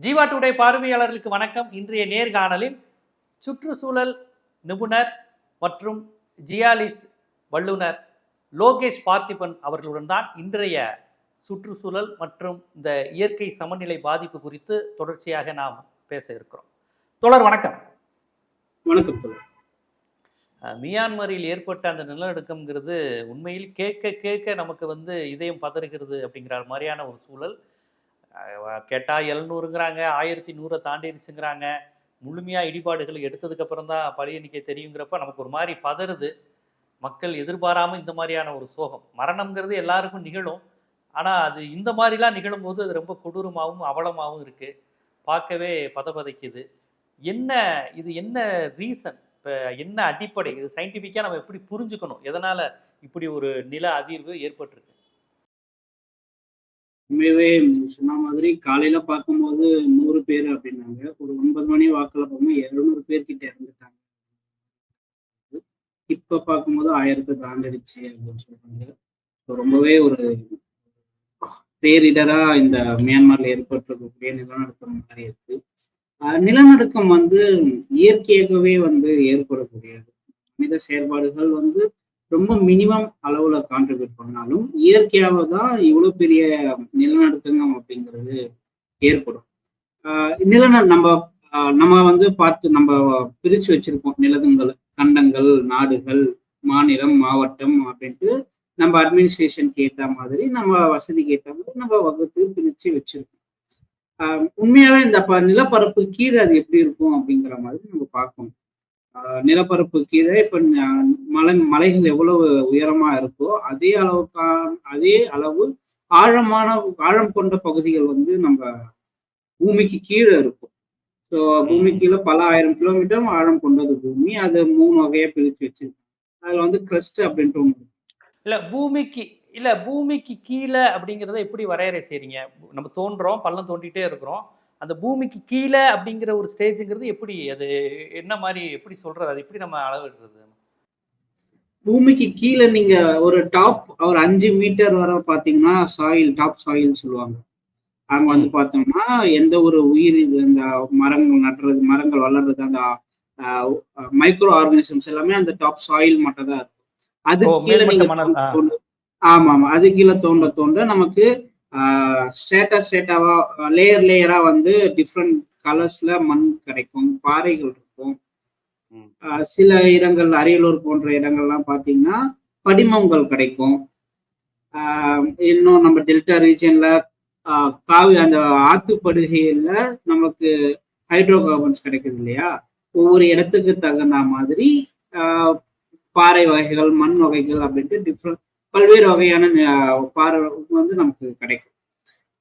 Jeeva today பார்வையாளர்களுக்கு வணக்கம். இன்றைய நேர்காணலில் சுற்றுச்சூழல் நிபுணர் மற்றும் ஜியாலிஸ்ட் வல்லுனர் லோகேஷ் பார்த்திபன் அவர்களுடன் தான் இன்றைய சுற்றுச்சூழல் மற்றும் இந்த இயற்கை சமநிலை பாதிப்பு குறித்து தொடர்ச்சியாக நாம் பேச இருக்கிறோம். தொடர் வணக்கம். வணக்கம் மியான்மரில் ஏற்பட்ட அந்த நிலநடுக்கம்ங்கிறது உண்மையில் கேட்க கேட்க நமக்கு வந்து இதயம் பதறுகிறது அப்படிங்கிற மாதிரியான ஒரு சூழல். கேட்டால் எழுநூறுங்கிறாங்க ஆயிரத்தி நூறை தாண்டிருச்சுங்கிறாங்க. முழுமையாக இடிபாடுகள் எடுத்ததுக்கப்புறம் தான் பழி எண்ணிக்கை தெரியுங்கிறப்ப நமக்கு ஒரு மாதிரி பதறுது. மக்கள் எதிர்பாராமல் இந்த மாதிரியான ஒரு சோகம். மரணம்ங்கிறது எல்லாருக்கும் நிகழும். ஆனால் அது இந்த மாதிரிலாம் நிகழும்போது அது ரொம்ப கொடூரமாகவும் அவலமாகவும் இருக்குது பார்க்கவே பதபதைக்குது. என்ன இது என்ன ரீசன்? இப்போ என்ன அடிப்படை? இது சயின்டிஃபிக்காக நம்ம எப்படி புரிஞ்சுக்கணும்? எதனால் இப்படி ஒரு நில அதிர்வு ஏற்பட்டிருக்கு? உண்மையவே சொன்ன மாதிரி காலையில பார்க்கும்போது நூறு பேர் அப்படின்னாங்க. ஒரு ஒன்பது மணி வாக்கில் பார்க்கும்போது இருநூறு பேர் கிட்ட இறந்துட்டாங்க. இப்ப பார்க்கும்போது ஆயிரத்தை தாண்டிடுச்சு அப்படின்னு சொல்றாங்க. ரொம்பவே ஒரு பேரிடரா இந்த மியான்மர்ல ஏற்பட்டிருக்கக்கூடிய நிலநடுக்கம் மாதிரி இருக்கு. நிலநடுக்கம் வந்து இயற்கையாகவே வந்து ஏற்படக்கூடியது. மனித செயல்பாடுகள் வந்து ரொம்ப மினிமம் அளவுல கான்ட்ரிபியூட் பண்ணாலும் இயற்கையாக தான் இவ்வளவு பெரிய நிலநடுக்கங்கள் அப்படிங்கிறது ஏற்படும். ஆஹ் நிலந நம்ம நம்ம வந்து பார்த்து நம்ம பிரிச்சு வச்சிருக்கோம் நிலங்கள் கண்டங்கள் நாடுகள் மாநிலம் மாவட்டம் அப்படின்ட்டு நம்ம அட்மினிஸ்ட்ரேஷனுக்கு ஏற்ற மாதிரி நம்ம வசதிக்கு ஏற்ற மாதிரி நம்ம வகுத்து பிரிச்சு வச்சிருக்கோம். ஆஹ் உண்மையாவே இந்த ப- நிலப்பரப்பு கீழே அது எப்படி இருக்கும் அப்படிங்கிற மாதிரி நம்ம பார்க்கணும். நிலப்பரப்பு கீழே இப்ப மலை மலைகள் எவ்வளவு உயரமா இருக்கோ அதே அளவுக்கா அதே அளவு ஆழமான ஆழம் கொண்ட பகுதிகள் வந்து நம்ம பூமிக்கு கீழே இருக்கும். ஸோ பூமி கீழே பல ஆயிரம் கிலோமீட்டர் ஆழம் கொண்டது பூமி. அது மூணு வகையா பிரிச்சு வச்சிருக்கு அதுல வந்து கிரஸ்ட் அப்படின்ட்டு ஒன்று. இல்ல பூமிக்கு இல்ல பூமிக்கு கீழே அப்படிங்கிறத எப்படி வரையறை செய்றீங்க? நம்ம தோன்றோம் பள்ளம் தோண்டிட்டே இருக்கிறோம். அந்த பூமிக்கு கீழே அப்படிங்கிற ஒரு ஸ்டேஜுங்கிறது எப்படி அது என்ன மாதிரி எப்படி சொல்றது? அது எப்படி நம்ம அளவிடுறது? பூமிக்கு கீழே நீங்க ஒரு டாப் ஒரு அஞ்சு மீட்டர் வரை பாத்தீங்கன்னா சாயில் டாப் சாயில் சொல்லுவாங்க. அங்க வந்து பார்த்தோம்னா எந்த ஒரு உயிர் இந்த மரங்கள் நடுறது மரங்கள் வளர்றது அந்த மைக்ரோ ஆர்கானிசம்ஸ் எல்லாமே அந்த டாப் சாயில் மட்டும் தான் இருக்கும். அது கீழே நீங்க ஆமா ஆமா அது கீழே தோண்ட தோண்ட நமக்கு ஸ்டேட்டா ஸ்டேட்டாவா லேயர் லேயரா வந்து டிஃப்ரெண்ட் கலர்ஸ்ல மண் கிடைக்கும் பாறைகள் இருக்கும். சில இடங்கள் அரியலூர் போன்ற இடங்கள்லாம் பார்த்தீங்கன்னா படிமங்கள் கிடைக்கும். ஆஹ் இன்னும் நம்ம டெல்டா ரீஜன்ல காவி அந்த ஆத்துப்படுகையில நமக்கு ஹைட்ரோ கார்பன்ஸ் கிடைக்குது இல்லையா? ஒவ்வொரு இடத்துக்கு தகுந்த மாதிரி ஆஹ் பாறை வகைகள் மண் வகைகள் அப்படின்ட்டு டிஃப்ரெண்ட் பல்வேறு வகையான பார்வை வந்து நமக்கு கிடைக்கும்.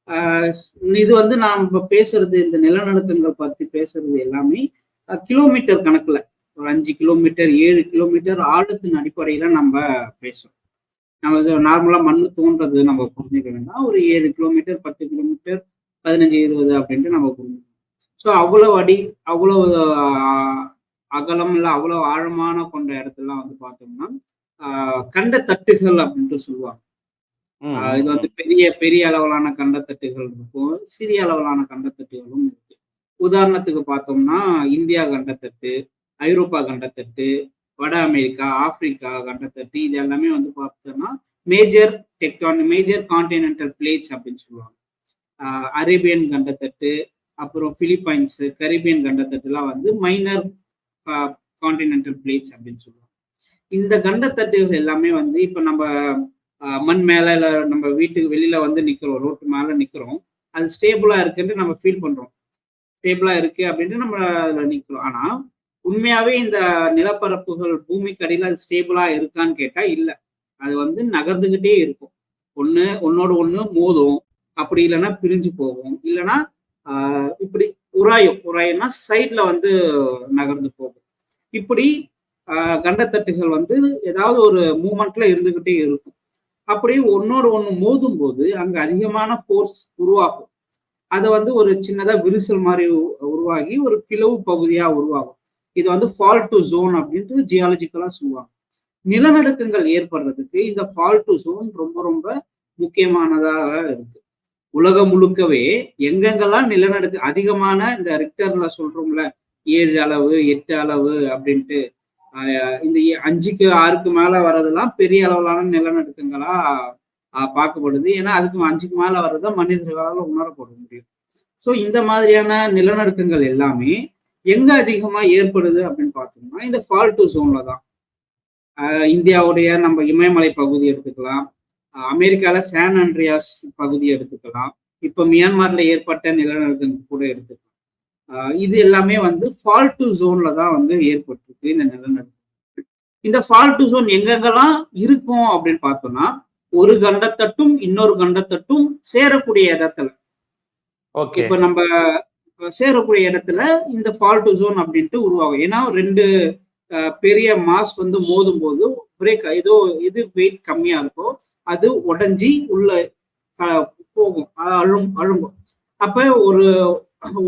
ஆஹ் இது வந்து நாம் இப்ப பேசுறது இந்த நிலநடுக்கங்கள் பத்தி பேசுறது எல்லாமே கிலோமீட்டர் கணக்குல. ஒரு அஞ்சு கிலோமீட்டர் ஏழு கிலோமீட்டர் ஆழத்தின் அடிப்படையில நம்ம பேசுறோம். நம்ம நார்மலா மண்ணு தோன்றது நம்ம புரிஞ்சுக்க வேண்டாம். ஒரு ஏழு கிலோமீட்டர் பத்து கிலோமீட்டர் பதினஞ்சு இருபது அப்படின்ட்டு நம்ம புரிஞ்சுக்கணும். ஸோ அவ்வளவு அடி அவ்வளவு அகலம் இல்லை அவ்வளவு ஆழமான கொண்ட இடத்துலாம் வந்து பார்த்தோம்னா கண்ட தட்டுகள் அப்படின்ட்டு சொல்லுவாங்க. இது வந்து பெரிய பெரிய அளவிலான கண்டத்தட்டுகள் இருக்கும். சிறிய அளவிலான கண்டத்தட்டுகளும் இருக்கு. உதாரணத்துக்கு பார்த்தோம்னா இந்தியா கண்டத்தட்டு ஐரோப்பா கண்டத்தட்டு வட அமெரிக்கா ஆப்பிரிக்கா கண்டத்தட்டு இது எல்லாமே வந்து பார்த்தோம்னா major tectonic major continental plates அப்படின்னு சொல்லுவாங்க. அரேபியன் கண்டத்தட்டு அப்புறம் பிலிப்பைன்ஸ் கரீபியன் கண்டத்தட்டுலாம் வந்து மைனர் கான்டினென்டல் பிளேட்ஸ் அப்படின்னு சொல்லுவாங்க. இந்த கண்டத்தட்டுகள் எல்லாமே வந்து இப்போ நம்ம மண் மேல இல்ல நம்ம வீட்டுக்கு வெளியில வந்து நிக்கிறோம் ரோட்டு மேல நிக்கிறோம். அது ஸ்டேபிளா இருக்குன்னு நம்ம ஃபீல் பண்றோம். ஸ்டேபிளா இருக்கு அப்படின்ட்டு நம்ம அதுல நிக்கிறோம். ஆனா உண்மையாவே இந்த நிலப்பரப்புகள் பூமிக்கு அடியில் அது ஸ்டேபிளா இருக்கான்னு கேட்டா இல்ல. அது வந்து நகர்ந்துகிட்டே இருக்கும். ஒண்ணு ஒன்னோட ஒண்ணு மோதும். அப்படி இல்லைன்னா பிரிஞ்சு போகும். இல்லைன்னா இப்படி உராயும். உராயம்னா சைட்ல வந்து நகர்ந்து போகும். இப்படி கண்டத்தட்டுகள் வந்து ஏதாவது ஒரு மூமெண்ட்ல இருந்துகிட்டே இருக்கும். அப்படி ஒன்னோடு ஒன்று மோதும் போது அங்க அதிகமான ஃபோர்ஸ் உருவாகும். அதை வந்து ஒரு சின்னதா விரிசல் மாதிரி உருவாகி ஒரு பிளவு பகுதியா உருவாகும். இது வந்து ஃபால் டு ஜோன் அப்படின்ட்டு ஜியாலஜிக்கலா சொல்லுவாங்க. நிலநடுக்கங்கள் ஏற்படுறதுக்கு இந்த ஃபால் டு ஜோன் ரொம்ப ரொம்ப முக்கியமானதாக இருக்கு. உலகம் முழுக்கவே எங்கெங்கெல்லாம் நிலநடுக்க அதிகமான இந்த ரிக்டர்ல சொல்றோம்ல ஏழு அளவு எட்டு அளவு அப்படின்ட்டு இந்த அஞ்சுக்கு ஆறுக்கு மேல வர்றதெல்லாம் பெரிய அளவிலான நிலநடுக்கங்களா பார்க்கப்படுது. ஏன்னா அதுக்கு அஞ்சுக்கு மேல வர்றதை மனிதர்களால் உணரப்பட முடியும். ஸோ இந்த மாதிரியான நிலநடுக்கங்கள் எல்லாமே எங்க அதிகமா ஏற்படுது அப்படின்னு பார்த்தோம்னா இந்த ஃபால்ட்டு ஜோன்ல தான். இந்தியாவுடைய நம்ம இமயமலை பகுதி எடுத்துக்கலாம். அமெரிக்கால சான் ஆண்ட்ரியாஸ் பகுதி எடுத்துக்கலாம். இப்போ மியான்மர்ல ஏற்பட்ட நிலநடுக்கம் கூட எடுத்துக்கலாம். இது எல்லாமே வந்து ஃபால்ட் ஜோன்ல தான் வந்து ஏற்பட்டிருக்கு இந்த நிலநடுக்கம். இந்த ஃபால்ட் ஜோன் எங்கெங்கெல்லாம் இருக்கும் அப்படின்னு பார்த்தோம்னா ஒரு கண்டத்தட்டும் இன்னொரு கண்டத்தட்டும் சேரக்கூடிய இடத்துல. ஓகே. இப்ப நம்ம சேரக்கூடிய இடத்துல இந்த ஃபால்ட் ஜோன் அப்படின்ட்டு உருவாகும். ஏன்னா ரெண்டு பெரிய மாஸ் வந்து மோதும் போது பிரேக் ஏதோ எது வெயிட் கம்மியா இருக்கோ அது உடைஞ்சி உள்ள போகும் அழும் அழுங்கும். அப்ப ஒரு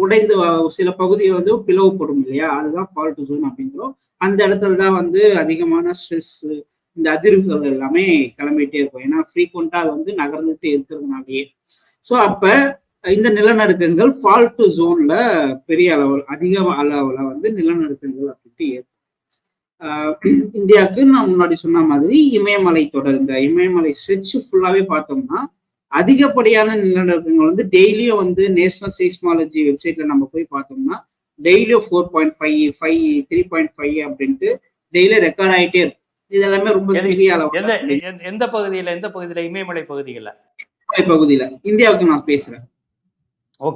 உடைந்து சில பகுதியை வந்து பிளவுப்படும் இல்லையா? அதுதான் ஃபால்ட் ஜோன் அப்படிங்கிறோம். அந்த இடத்துல தான் வந்து அதிகமான ஸ்ட்ரெஸ் இந்த அதிர்வுகள் எல்லாமே கிளம்பிட்டே இருக்கும். ஏன்னா ஃப்ரீக்வெண்ட்டாக அது வந்து நகர்ந்துட்டு இருக்கிறதுனாலயே. ஸோ அப்ப இந்த நிலநடுக்கங்கள் ஃபால்ட் ஜோன்ல பெரிய அளவில் அதிக அளவுல வந்து நிலநடுக்கங்கள் அப்படின்ட்டு ஏற்படும். ஆஹ் இந்தியாவுக்கு நான் முன்னாடி சொன்ன மாதிரி இமயமலை தொடர் இந்த இமயமலை ஸ்ட்ரெச் ஃபுல்லாவே பார்த்தோம்னா அதிகப்படியான நிலநடுக்கங்கள் வந்து டெய்லியும் வந்து நேஷனல் சைஸ்மாலஜி வெப்சைட்ல நம்ம போய் பார்த்தோம்னா டெய்லியும் four point five five three point five அப்படின்ட்டு டெய்லி ரெக்கார்ட் ஆயிட்டே இருக்கும். இது எல்லாமே ரொம்ப சிறிய அளவு எந்த- பகுதியில எந்த பகுதியில? இமயமலை பகுதிகள்ல? பகுதியில. இந்தியாவுக்கு நான் பேசுறேன்.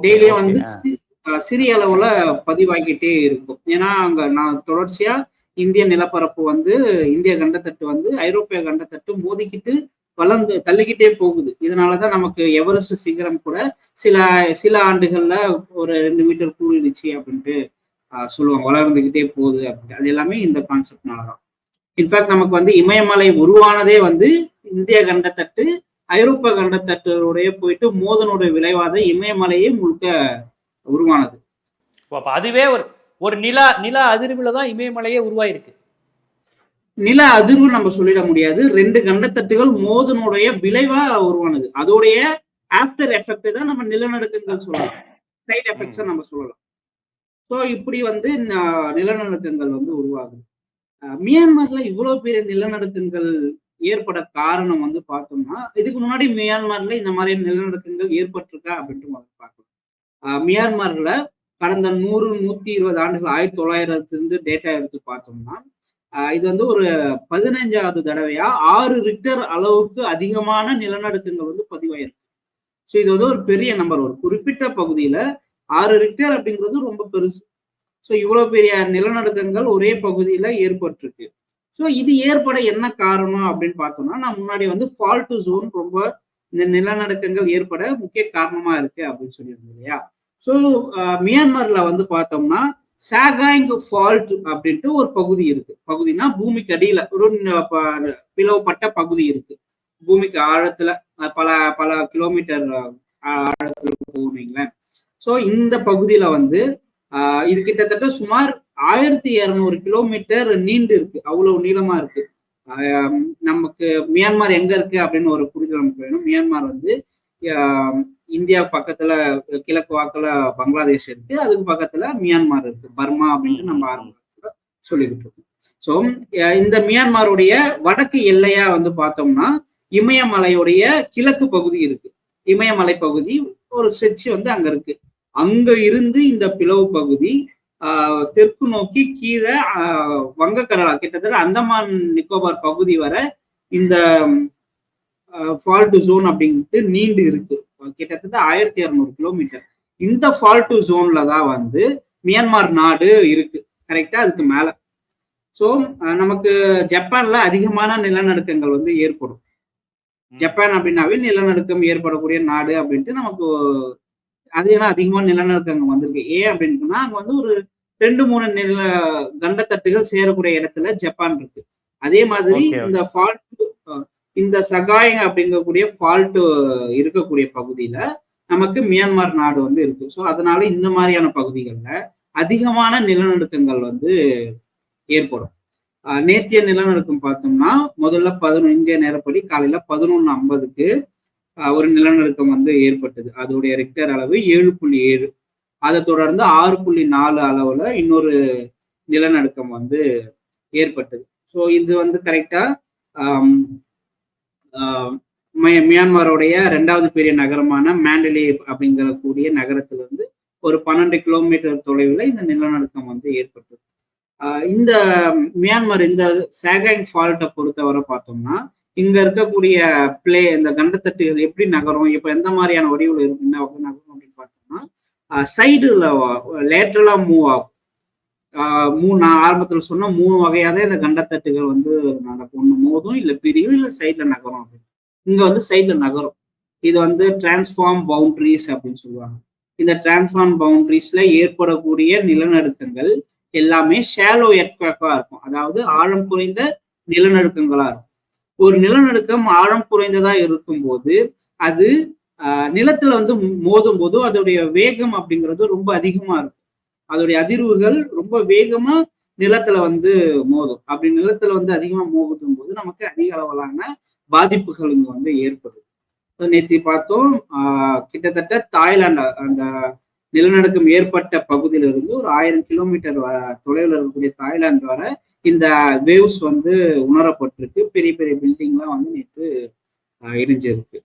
டெய்லியும் வந்து சிறிய அளவுல பதிவாகிட்டே இருக்கும். ஏன்னா அங்க நான் தொடர்ச்சியா இந்திய நிலப்பரப்பு வந்து இந்திய கண்டத்தட்டு வந்து ஐரோப்பிய கண்டத்தட்டு மோதிக்கிட்டு வளர்ந்து தள்ளிக்கிட்டே போகுது. இதனாலதான் நமக்கு எவரெஸ்ட் சிகரம் கூட சில சில ஆண்டுகள்ல ஒரு ரெண்டு மீட்டர் கூடிடுச்சு அப்படின்ட்டு அஹ், சொல்லுவாங்க. வளர்ந்துகிட்டே போகுது அப்படின்ட்டு. அது எல்லாமே இந்த கான்செப்ட்னாலதான். இன்ஃபேக்ட் நமக்கு வந்து இமயமலை உருவானதே வந்து இந்திய கண்டத்தட்டு ஐரோப்பா கண்டத்தட்டுடைய போயிட்டு மோதனுடைய விளைவாத இமயமலையே முழுக்க உருவானது. அப்ப அதுவே ஒரு ஒரு நில நில அதிர்வுல தான் இமயமலையே உருவாயிருக்கு. நில அதிர்வு நம்ம சொல்லிட முடியாது. ரெண்டு கண்டத்தட்டுகள் மோதனுடைய விளைவா உருவானது. அதோடைய ஆஃப்டர் எஃபெக்ட் தான் நம்ம நிலநடுக்கங்கள் சொல்லலாம். சைட் எஃபெக்ட்ஸை நம்ம சொல்லலாம். ஸோ இப்படி வந்து நிலநடுக்கங்கள் வந்து உருவாகுது. மியான்மர்ல இவ்வளவு பெரிய நிலநடுக்கங்கள் ஏற்பட காரணம் வந்து பார்த்தோம்னா இதுக்கு முன்னாடி மியான்மர்ல இந்த மாதிரி நிலநடுக்கங்கள் ஏற்பட்டிருக்கா அப்படின்ட்டு முதல்ல பார்க்கலாம். மியான்மர்ல கடந்த நூறு நூத்தி இருபது ஆண்டுகள் ஆயிரத்தி தொள்ளாயிரத்துல இருந்து டேட்டா எடுத்து பார்த்தோம்னா இது வந்து ஒரு பதினைஞ்சாவது தடவையா? ஆறு ரிக்டர் அளவுக்கு அதிகமான நிலநடுக்கங்கள் வந்து பதிவாயிருக்கு. ஸோ இது வந்து ஒரு பெரிய நம்பர் ஒரு குறிப்பிட்ட பகுதியில ஆறு ரிக்டர் அப்படிங்கிறது ரொம்ப பெருசு. ஸோ இவ்வளோ பெரிய நிலநடுக்கங்கள் ஒரே பகுதியில ஏற்பட்டிருக்கு. ஸோ இது ஏற்பட என்ன காரணம் அப்படின்னு பார்த்தோம்னா நான் முன்னாடி வந்து ஃபால்ட் ஜோன் ரொம்ப இந்த நிலநடுக்கங்கள் ஏற்பட முக்கிய காரணமா இருக்கு அப்படின்னு சொல்லியிருந்தேன் இல்லையா? ஸோ மியான்மர்ல வந்து பார்த்தோம்னா சாகாங் ஃபால்ட் அப்படின்ட்டு ஒரு பகுதி இருக்கு. பகுதினா பூமிக்கு அடியில ஒரு பிளவுபட்ட பகுதி இருக்கு. பூமிக்கு ஆழத்துல பல பல கிலோமீட்டர் ஆழத்துல போனீங்களேன் ஸோ இந்த பகுதியில வந்து ஆஹ், இது கிட்டத்தட்ட சுமார் ஆயிரத்தி இரநூறு கிலோமீட்டர் நீண்டு இருக்கு. அவ்வளவு நீளமா இருக்கு. நமக்கு மியான்மர் எங்க இருக்கு அப்படின்னு ஒரு புரிதல் நமக்கு வேணும். மியான்மர் வந்து இந்தியா பக்கத்துல கிழக்கு வாக்குல பங்களாதேஷ் இருக்கு அதுக்கு பக்கத்துல மியான்மர் இருக்கு பர்மா அப்படின்ட்டு நம்ம ஆரம்பத்துல சொல்லிக்கிட்டு இருக்கோம். ஸோ இந்த மியான்மருடைய வடக்கு எல்லையா வந்து பார்த்தோம்னா இமயமலையுடைய கிழக்கு பகுதி இருக்கு. இமயமலை பகுதி ஒரு ஸ்ட்ரெச் வந்து அங்க இருக்கு. அங்க இருந்து இந்த பிளவு பகுதி தெற்கு நோக்கி கீழே வங்கக்கடலா கிட்டத்தட்ட அந்தமான் நிக்கோபார் பகுதி வரை இந்த ஃபால்ட் ஜோன் அப்படின்ட்டு நீண்டு இருக்கு. கிட்டத்தட்ட ஆயிரத்தி இரநூறு கிலோமீட்டர் இந்த ஃபால்ட் ஜோன்ல தான் வந்து மியான்மர் நாடு இருக்கு. கரெக்டா அதுக்கு மேல. ஸோ நமக்கு ஜப்பான்ல அதிகமான நிலநடுக்கங்கள் வந்து ஏற்படும். ஜப்பான் அப்படின்னாவே நிலநடுக்கம் ஏற்படக்கூடிய நாடு அப்படின்ட்டு நமக்கு அதெல்லாம் அதிகமான நிலநடுக்கங்கள் வந்திருக்கு. ஏன் அப்படின்னா அங்க வந்து ஒரு ரெண்டு மூணு நில கண்டத்தட்டுகள் சேரக்கூடிய இடத்துல ஜப்பான் இருக்கு. அதே மாதிரி. இந்த ஃபால்ட் இந்த சகாய் அப்படிங்கக்கூடிய ஃபால்ட் இருக்கக்கூடிய பகுதியில நமக்கு மியான்மர் நாடு வந்து இருக்கு ஸோ அதனால இந்த மாதிரியான பகுதிகளில் அதிகமான நிலநடுக்கங்கள் வந்து ஏற்படும். நேத்திய நிலநடுக்கம் பார்த்தோம்னா முதல்ல பதினொன்று இந்திய நேரப்படி காலையில பதினொன்று ஐம்பதுக்கு ஒரு நிலநடுக்கம் வந்து ஏற்பட்டது. அதோடைய ரிக்டர் அளவு ஏழு புள்ளி ஏழு. அதை தொடர்ந்து ஆறு புள்ளி நாலு அளவுல இன்னொரு நிலநடுக்கம் வந்து ஏற்பட்டது. ஸோ இது வந்து கரெக்டா மியான்மருடைய ரெண்டாவது பெரிய நகரமான மேண்டலே அப்படிங்கிற கூடிய நகரத்துல இருந்து ஒரு பன்னெண்டு கிலோமீட்டர் தொலைவில் இந்த நிலநடுக்கம் வந்து ஏற்பட்டது. ஆஹ் இந்த மியான்மர் இந்த சேகாங் ஃபால்ட்டை பொறுத்தவரை பார்த்தோம்னா இங்க இருக்கக்கூடிய பிளே இந்த கண்டத்தட்டுகள் எப்படி நகரும் இப்போ எந்த மாதிரியான வடிவில் இருக்கு என்ன நகரும் அப்படின்னு பார்த்தோம்னா சைடுல லேட்டரலா மூவ் ஆகும். மூணு நான் ஆரம்பத்தில் சொன்ன மூணு வகையாக இந்த கண்டத்தட்டுகள் வந்து நடக்கும். ஒன்று மோதும் இல்லை பிரியும் இல்லை சைடில் நகரும் அப்படின்னு. இங்க வந்து சைடில் நகரும். இது வந்து டிரான்ஸ்ஃபார்ம் பவுண்டரிஸ் அப்படின்னு சொல்லுவாங்க. இந்த டிரான்ஸ்ஃபார்ம் பவுண்டரிஸ்ல ஏற்படக்கூடிய நிலநடுக்கங்கள் எல்லாமே ஷேலோ எர்த்குவேக்கா இருக்கும். அதாவது ஆழம் குறைந்த நிலநடுக்கங்களா இருக்கும். ஒரு நிலநடுக்கம் ஆழம் குறைந்ததாக இருக்கும்போது அது நிலத்தில் நிலத்துல வந்து மோதும் போது அதோடைய வேகம் அப்படிங்கிறது ரொம்ப அதிகமா இருக்கும். அதோடைய அதிர்வுகள் ரொம்ப வேகமா நிலத்துல வந்து மோதும். அப்படி நிலத்துல வந்து அதிகமா மோதும் போது நமக்கு அதிக அளவிலான பாதிப்புகள் இங்க வந்து ஏற்படுது. நேற்று பார்த்தோம் ஆஹ், கிட்டத்தட்ட தாய்லாந்து அந்த நிலநடுக்கம் ஏற்பட்ட பகுதியிலிருந்து ஒரு ஆயிரம் கிலோமீட்டர் தொலைவில் இருக்கக்கூடிய தாய்லாந்து வர இந்த வேவ்ஸ் வந்து உணரப்பட்டிருக்கு. பெரிய பெரிய பில்டிங்லாம் வந்து நேற்று இடிஞ்சிருக்கு.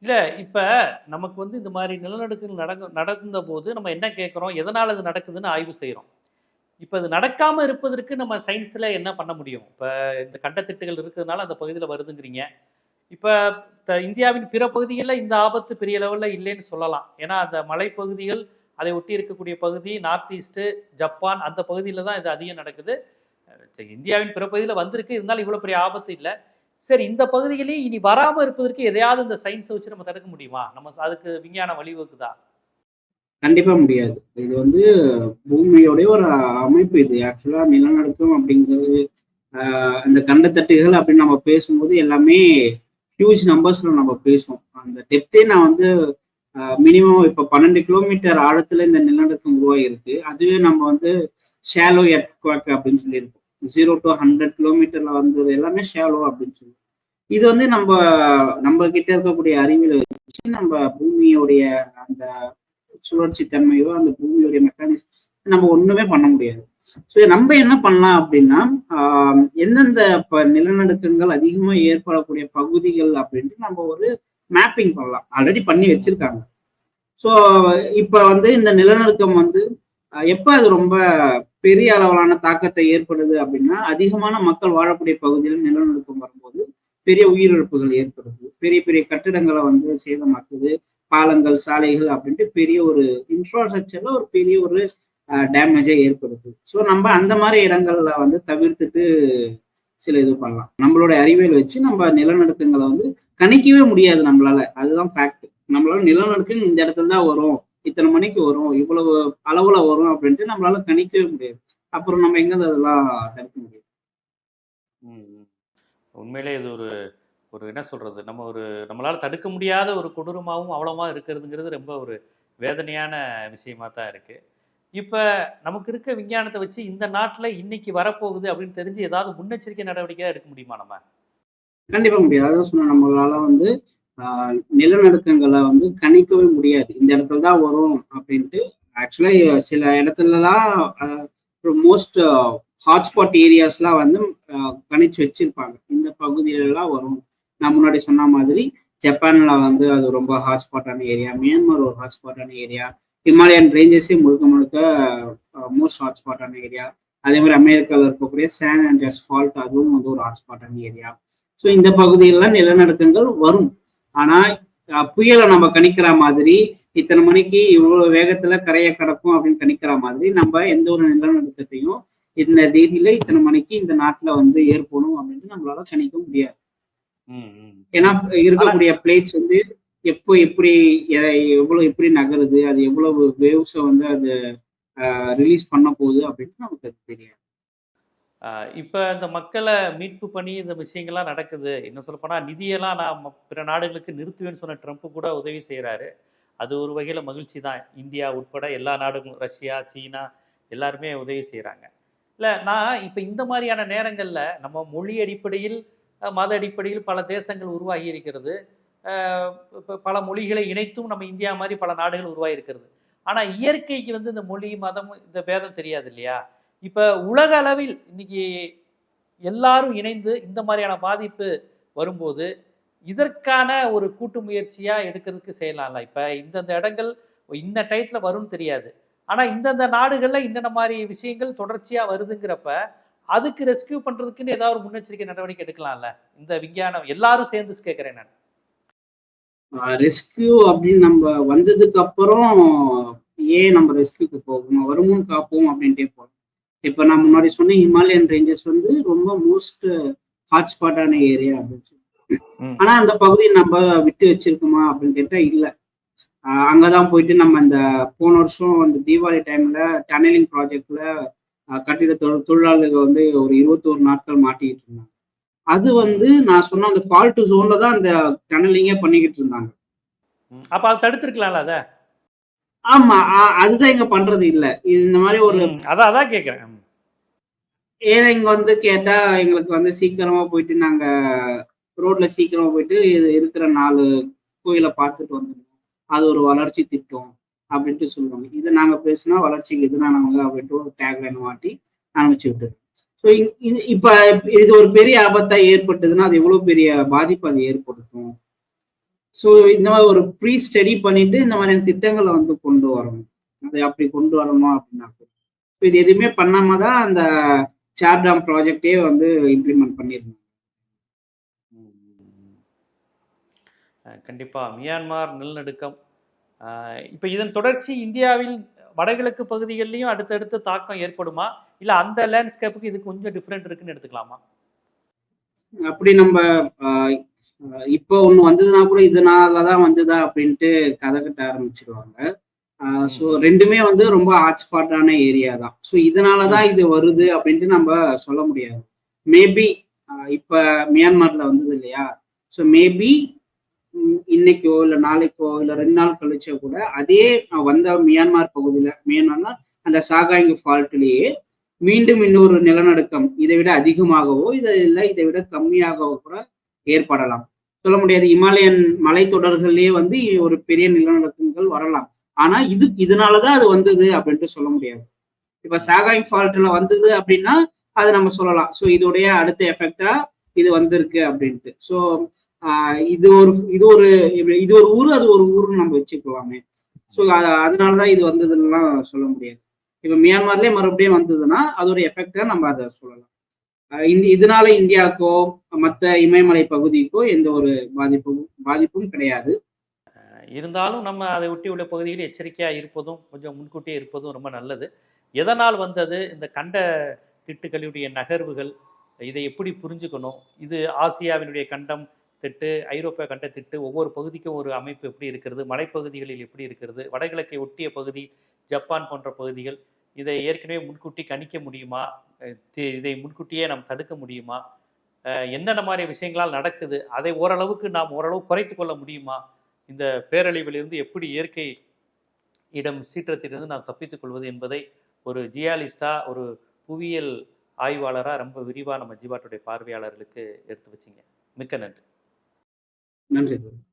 இல்லை இப்போ நமக்கு வந்து இந்த மாதிரி நிலநடுக்கங்கள் நடக்க நடந்த போது நம்ம என்ன கேட்குறோம்? எதனால் இது நடக்குதுன்னு ஆய்வு செய்கிறோம் இப்போ இது நடக்காமல் இருப்பதற்கு நம்ம சயின்ஸில் என்ன பண்ண முடியும்? இப்போ இந்த கண்டத்திட்டுகள் இருக்கிறதுனால அந்த பகுதியில் வருதுங்கிறீங்க. இப்போ த- இந்தியாவின் பிற பகுதிகளில் இந்த ஆபத்து பெரிய லெவலில் இல்லைன்னு சொல்லலாம். ஏன்னா அந்த மலைப்பகுதிகள் அதை ஒட்டி இருக்கக்கூடிய பகுதி நார்த் ஈஸ்ட்டு ஜப்பான் அந்த பகுதியில் தான் இது அதிகம் நடக்குது. இந்தியாவின் பிற பகுதியில் வந்திருக்கு. இருந்தாலும் இவ்வளோ பெரிய ஆபத்து இல்லை. சரி இந்த பகுதியிலேயே இனி வராமல் இருப்பதற்கு எதையாவது இந்த சயின்ஸை வச்சு நம்ம தடுக்க முடியுமா? நம்ம அதுக்கு விஞ்ஞான வழிவகுக்குதா? கண்டிப்பா முடியாது. இது வந்து பூமியோடைய ஒரு அமைப்பு இது. ஆக்சுவலா நிலநடுக்கம் அப்படிங்கிறது அந்த இந்த கண்டத்தட்டுகள் அப்படின்னு நம்ம பேசும்போது எல்லாமே ஹியூஜ் நம்பர்ஸ்ல நம்ம பேசுவோம். அந்த டெப்த்தே நான் வந்து மினிமம் இப்போ பன்னெண்டு கிலோமீட்டர் ஆழத்துல இந்த நிலநடுக்கம் உருவாகிருக்கு அதுவே நம்ம வந்து ஷேலோ எர்த்குவாக் அப்படின்னு சொல்லியிருக்கோம் ஜீரோ டு ஹண்ட்ரட் கிலோமீட்டர்ல வந்தது எல்லாமே ஷேலோ அப்படின்னு சொல்லுவோம். இது வந்து நம்ம நம்ம கிட்ட இருக்கக்கூடிய அறிவியலை வச்சு நம்ம பூமியோடைய அந்த சுழற்சி தன்மையோ அந்த பூமியோடைய மெக்கானிசம் நம்ம ஒண்ணுமே பண்ண முடியாது. ஸோ நம்ம என்ன பண்ணலாம் அப்படின்னா எந்தெந்த ப நிலநடுக்கங்கள் அதிகமா ஏற்படக்கூடிய பகுதிகள் அப்படின்ட்டு நம்ம ஒரு மேப்பிங் பண்ணலாம். ஆல்ரெடி பண்ணி வச்சிருக்காங்க. ஸோ இப்போ வந்து இந்த நிலநடுக்கம் வந்து எப்ப அது ரொம்ப பெரிய அளவிலான தாக்கத்தை ஏற்படுது அப்படின்னா அதிகமான மக்கள் வாழக்கூடிய பகுதியில் நிலநடுக்கம் வரும்போது பெரிய உயிரிழப்புகள் ஏற்படுது. பெரிய பெரிய கட்டிடங்களை வந்து சேதமாக்குது. பாலங்கள் சாலைகள் அப்படின்ட்டு பெரிய ஒரு இன்ஃப்ராஸ்ட்ரக்சர்ல ஒரு பெரிய ஒரு டேமேஜை ஏற்படுது. ஸோ நம்ம அந்த மாதிரி இடங்கள்ல வந்து தவிர்த்துட்டு சில இது பண்ணலாம். நம்மளோட அறிவியல் வச்சு நம்ம நிலநடுக்கங்களை வந்து கணிக்கவே முடியாது நம்மளால. அதுதான் ஃபேக்ட் நம்மளால நிலநடுக்கம் இந்த இடத்துல தான் வரும். இத்தனை மணிக்கு வரும் இவ்வளவு அளவுல வரும் அப்படின்ட்டு நம்மளால கணிக்கவே முடியாது. அப்புறம் நம்ம எங்க அதெல்லாம் தடுக்க முடியும். உண்மையிலே இது ஒரு ஒரு என்ன சொல்றது? நம்ம ஒரு நம்மளால தடுக்க முடியாத ஒரு கொடூரமாகவும் அவ்வளோமா இருக்கிறதுங்கிறது ரொம்ப ஒரு வேதனையான விஷயமா தான் இருக்கு. இப்ப நமக்கு இருக்க விஞ்ஞானத்தை வச்சு இந்த நாட்டுல இன்னைக்கு வரப்போகுது அப்படின்னு தெரிஞ்சு ஏதாவது முன்னெச்சரிக்கை நடவடிக்கை எடுக்க முடியுமா நம்ம? கண்டிப்பா முடியாது. அதான் சொன்ன நம்மளால வந்து நிலநடுக்கங்களை வந்து கணிக்கவே முடியாது. இந்த இடத்துல தான் வரும் அப்படின்ட்டு ஆக்சுவலாக சில இடத்துலலாம் மோஸ்ட் ஹாட்ஸ்பாட் ஏரியாஸ்லாம் வந்து கணிச்சு வச்சிருப்பாங்க. இந்த பகுதியிலலாம் வரும். நான் முன்னாடி சொன்ன மாதிரி ஜப்பான்ல வந்து அது ரொம்ப ஹாட்ஸ்பாட்டான ஏரியா மியான்மர் ஒரு ஹாட்ஸ்பாட்டான ஏரியா ஹிமாலயன் ரேஞ்சஸே முழுக்க முழுக்க மோஸ்ட் ஹாட்ஸ்பாட்டான ஏரியா அதே மாதிரி அமெரிக்காவில் இருக்கக்கூடிய சான் அண்ட் ஃபால்ட் அதுவும் வந்து ஒரு ஹாட்ஸ்பாட்டான ஏரியா ஸோ இந்த பகுதியிலலாம் நிலநடுக்கங்கள் வரும். ஆனா புயலை நம்ம கணிக்கிற மாதிரி இத்தனை மணிக்கு இவ்வளவு வேகத்துல கரையை கடக்கும் அப்படின்னு கணிக்கிற மாதிரி நம்ம எந்த ஒரு நிலநடுக்கத்தையும் இந்த தேதியில இத்தனை மணிக்கு இந்த நாட்டுல வந்து ஏற்படும் அப்படின்ட்டு நம்மளால கணிக்க முடியாது. ஏன்னா இருக்கக்கூடிய பிளேட்ஸ் வந்து எப்போ எப்படி எவ்வளவு எப்படி நகருது அது எவ்வளவு வேவ்ஸை வந்து அது ரிலீஸ் பண்ண போகுது அப்படின்ட்டு நமக்கு அது தெரியாது இப்போ இந்த மக்களை மீட்பு பண்ணி இந்த விஷயங்கள்லாம் நடக்குது. இன்னும் சொல்லப்போனால் நிதியெல்லாம் நான் ம- பிற நாடுகளுக்கு நிறுத்துவேன்னு சொன்ன ட்ரம்ப் கூட உதவி செய்கிறாரு அது ஒரு வகையில் மகிழ்ச்சி தான். இந்தியா உட்பட எல்லா நாடுகளும் ரஷ்யா சீனா எல்லாருமே உதவி செய்கிறாங்க இல்லை நான் இப்போ இந்த மாதிரியான நேரங்களில் நம்ம மொழி அடிப்படையில் மத அடிப்படையில் பல தேசங்கள் உருவாகி இருக்கிறது. இப்போ பல மொழிகளை இணைத்தும் நம்ம இந்தியா மாதிரி பல நாடுகள் உருவாகி இருக்கிறது. ஆனால் இயற்கைக்கு வந்து இந்த மொழி மதம் இந்த பேதம் தெரியாது இல்லையா? இப்போ உலக அளவில் இன்னைக்கு எல்லாரும் இணைந்து இந்த மாதிரியான பாதிப்பு வரும்போது இதற்கான ஒரு கூட்டு முயற்சியாக எடுக்கிறதுக்கு செய்யலாம்ல? இப்போ இந்தந்த இடங்கள் இந்த டயத்தில் வரும்னு தெரியாது. ஆனால் இந்தந்த நாடுகளில் இன்னென்ன மாதிரி விஷயங்கள் தொடர்ச்சியாக வருதுங்கிறப்ப அதுக்கு ரெஸ்கியூ பண்ணுறதுக்குன்னு ஏதாவது ஒரு முன்னெச்சரிக்கை நடவடிக்கை எடுக்கலாம்ல? இந்த விஞ்ஞானம் எல்லாரும் சேர்ந்து கேட்குறேன் நான். ரெஸ்கியூ அப்படின்னு நம்ம வந்ததுக்கு அப்புறம் ஏன் நம்ம ரெஸ்கியூக்கு போகணும்? வருமுன் காப்போம் அப்படின்ட்டே போகணும் இப்ப நான் முன்னாடி சொன்ன ஹிமாலயன் ரேஞ்சஸ் வந்து ரொம்ப மோஸ்ட் ஹாட்ஸ்பாட்டான ஏரியா அப்படின்னு சொல்லி. ஆனா அந்த பகுதியை நம்ம விட்டு வச்சிருக்கோமா அப்படின்னு கேட்டா இல்ல. அங்கதான் போயிட்டு நம்ம இந்த போன வருஷம் அந்த தீபாவளி டைம்ல டனலிங் ப்ராஜெக்ட்ல கட்டிட தொழில் தொழிலாளர்கள் வந்து ஒரு இருபத்தோரு நாட்கள் மாட்டிக்கிட்டு இருந்தாங்க. அது வந்து நான் சொன்ன அந்த ஃபால்ட் ஜோன்ல தான் அந்த டனலிங்கே பண்ணிக்கிட்டு இருந்தாங்க. அப்ப அதை தடுத்திருக்கலாம்ல அத? ஆமா அதுதான் இங்க பண்றது இல்ல. இது இந்த மாதிரி ஒரு அதான் அதான் கேட்கிறேன் ம். ஏன்னா இங்க வந்து கேட்டா எங்களுக்கு வந்து சீக்கிரமா போயிட்டு நாங்க ரோட்ல சீக்கிரமா போயிட்டு இருக்கிற நாலு கோயிலை பார்த்துட்டு வந்துடுவோம் அது ஒரு வளர்ச்சி திட்டம் அப்படின்ட்டு சொல்லுவாங்க. இதை நாங்க பேசினா வளர்ச்சிக்கு எதிரானவங்க அப்படின்ட்டு ஒரு டேக்லைன் மாட்டி ஆரம்பிச்சு விட்டு ஸோ இப்ப இது ஒரு பெரிய ஆபத்தா ஏற்பட்டதுன்னா அது எவ்வளவு பெரிய பாதிப்பு அது ஏற்படுத்தும். ஸோ இந்த மாதிரி ஒரு ப்ரீ ஸ்டடி பண்ணிட்டு இந்த மாதிரியான திட்டங்களை வந்து கொண்டு வரணும். அதை அப்படி கொண்டு வரணும் அப்படின்னா இப்போ இது எதுவுமே பண்ணாம தான் அந்த சார்டாம் ப்ராஜெக்டே வந்து இம்ப்ளிமெண்ட் பண்ணிருந்தாங்க அஹ் கண்டிப்பா. மியான்மார் நிலநடுக்கம். இப்ப இதன் தொடர்ச்சி இந்தியாவில் வடகிழக்கு பகுதிகளிலையும் அடுத்தடுத்து தாக்கம் ஏற்படுமா? இல்ல அந்த லேண்ட்ஸ்கேப்புக்கு இது கொஞ்சம் டிஃப்ரெண்ட் இருக்குன்னு எடுத்துக்கலாமா? அப்படி நம்ம இப்போ ஒண்ணு வந்ததுன்னா கூட இதனாலதான் வந்ததா அப்படின்ட்டு கதை கட்ட ஆரம்பிச்சிருவாங்க. ஸோ ரெண்டுமே வந்து ரொம்ப ஹாட்ஸ்பாட்டான ஏரியா தான். ஸோ இதனாலதான் இது வருது அப்படின்ட்டு நம்ம சொல்ல முடியாது. மேபி இப்ப மியான்மர்ல வந்தது இல்லையா? ஸோ மேபி இன்னைக்கோ இல்லை நாளைக்கோ இல்லை ரெண்டு நாள் கழிச்சோ கூட அதே வந்த மியான்மர் பகுதியில மியான்மர்னா அந்த சாகாய்ங் ஃபால்ட்லயே மீண்டும் இன்னொரு நிலநடுக்கம் இதை விட அதிகமாகவோ இதை இல்லை இதை விட கம்மியாகவோ கூட ஏற்படலாம். சொல்ல முடியாது இமாலயன் மலைத்தொடர்கள்லயே வந்து ஒரு பெரிய நிலநடுக்கங்கள் வரலாம். ஆனா இது இதனாலதான் அது வந்தது அப்படின்ட்டு சொல்ல முடியாது. இப்ப சாகாய் ஃபால்ட்ல வந்தது அப்படின்னா அது நம்ம சொல்லலாம். ஸோ இதோடைய அடுத்த எஃபெக்டா இது வந்திருக்கு அப்படின்ட்டு. ஸோ இது ஒரு இது ஒரு இது ஒரு ஊர் அது ஒரு ஊர்னு நம்ம வச்சுக்கலாமே. ஸோ அதனாலதான் இது வந்ததுன்னுலாம் சொல்ல முடியாது. இப்ப மியான்மர்லயே மறுபடியும் வந்ததுன்னா அதோட எஃபெக்டா நம்ம அதை சொல்லலாம். இந்த இதனால இந்தியாவுக்கோ மற்ற இமயமலை பகுதிக்கோ எந்த ஒரு பாதிப்பும் பாதிப்பும் கிடையாது. இருந்தாலும் நம்ம அதை ஒட்டி உள்ள பகுதியில் எச்சரிக்கையாக இருப்பதும் கொஞ்சம் முன்கூட்டியே இருப்பதும் ரொம்ப நல்லது. எதனால் வந்தது? இந்த கண்ட திட்டுகளுடைய நகர்வுகள் இதை எப்படி புரிஞ்சுக்கணும்? இது ஆசியாவினுடைய கண்டம் திட்டு ஐரோப்பிய கண்ட திட்டு ஒவ்வொரு பகுதிக்கும் ஒரு அமைப்பு எப்படி இருக்கிறது? மலைப்பகுதிகளில் எப்படி இருக்கிறது? வடகிழக்கை ஒட்டிய பகுதி ஜப்பான் போன்ற பகுதிகள் இதை ஏற்கனவே முன்கூட்டி கணிக்க முடியுமா? தி- இதை முன்கூட்டியே நாம் தடுக்க முடியுமா? என்னென்ன மாதிரி விஷயங்களால் நடக்குது? அதை ஓரளவுக்கு நாம் ஓரளவு குறைத்து கொள்ள முடியுமா? இந்த பேரழிவிலிருந்து எப்படி இயற்கை இடம் சீற்றத்திலிருந்து நாம் தப்பித்துக் கொள்வது என்பதை ஒரு ஜியாலிஸ்டா ஒரு புவியியல் ஆய்வாளராக ரொம்ப விரிவாக நம்ம ஜிபாட்டுடைய பார்வையாளர்களுக்கு எடுத்து வச்சிங்க. மிக்க நன்றி. நன்றி.